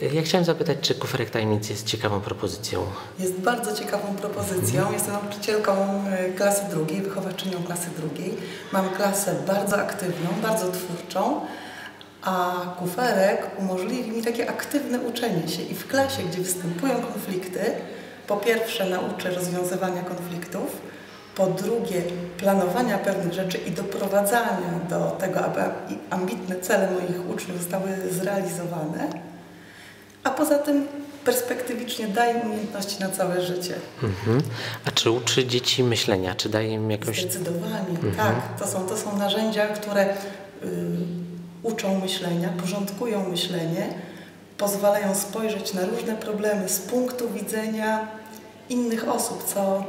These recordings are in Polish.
Ja chciałem zapytać, czy kuferek tajemnic jest ciekawą propozycją? Jest bardzo ciekawą propozycją. Jestem nauczycielką e, klasy drugiej, wychowawczynią klasy drugiej. Mam klasę bardzo aktywną, bardzo twórczą, a kuferek umożliwi mi takie aktywne uczenie się i w klasie, gdzie występują konflikty, po pierwsze nauczę rozwiązywania konfliktów, po drugie planowania pewnych rzeczy i doprowadzania do tego, aby ambitne cele moich uczniów zostały zrealizowane a poza tym perspektywicznie daje umiejętności na całe życie. Mhm. A czy uczy dzieci myślenia? Czy daje im jakąś... Zdecydowanie, tak. To są, to są narzędzia, które y, uczą myślenia, porządkują myślenie, pozwalają spojrzeć na różne problemy z punktu widzenia innych osób, co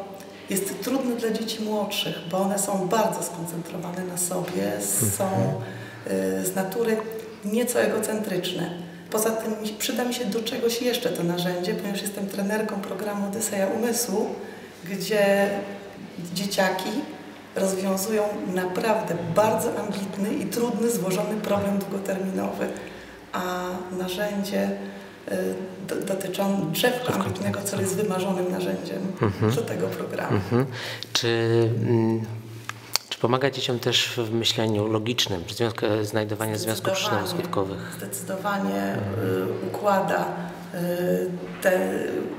jest trudne dla dzieci młodszych, bo one są bardzo skoncentrowane na sobie, są y, z natury nieco egocentryczne. Poza tym przyda mi się do czegoś jeszcze to narzędzie, ponieważ jestem trenerką programu Odyseja Umysłu, gdzie dzieciaki rozwiązują naprawdę bardzo ambitny i trudny, złożony problem długoterminowy, a narzędzie y, dotyczące drzew ambitnego, co jest wymarzonym narzędziem mhm. do tego programu. Mhm. Czy mm, Pomaga dzieciom też w myśleniu logicznym, związku, e, znajdowanie związków przyczynowo-skutkowych. Zdecydowanie y, układa, y, te,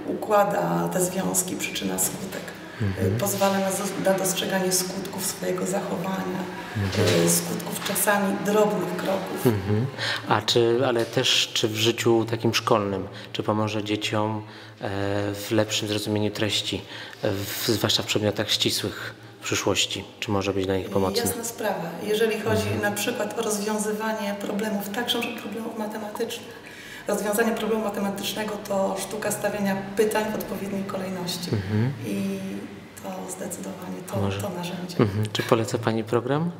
układa te związki przyczyna-skutek. Mhm. Y, pozwala na, na dostrzeganie skutków swojego zachowania, mhm. skutków czasami drobnych kroków. Mhm. A czy, ale też czy w życiu takim szkolnym, czy pomoże dzieciom e, w lepszym zrozumieniu treści, w, zwłaszcza w przedmiotach ścisłych? Przyszłości? Czy może być dla nich pomocny? Jasna sprawa. Jeżeli chodzi mhm. na przykład o rozwiązywanie problemów, także problemów matematycznych. Rozwiązanie problemu matematycznego to sztuka stawiania pytań w odpowiedniej kolejności. Mhm. I to zdecydowanie to, to narzędzie. Mhm. Czy poleca Pani program?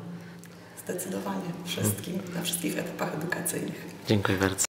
Zdecydowanie wszystkim, na wszystkich etapach edukacyjnych. Dziękuję bardzo.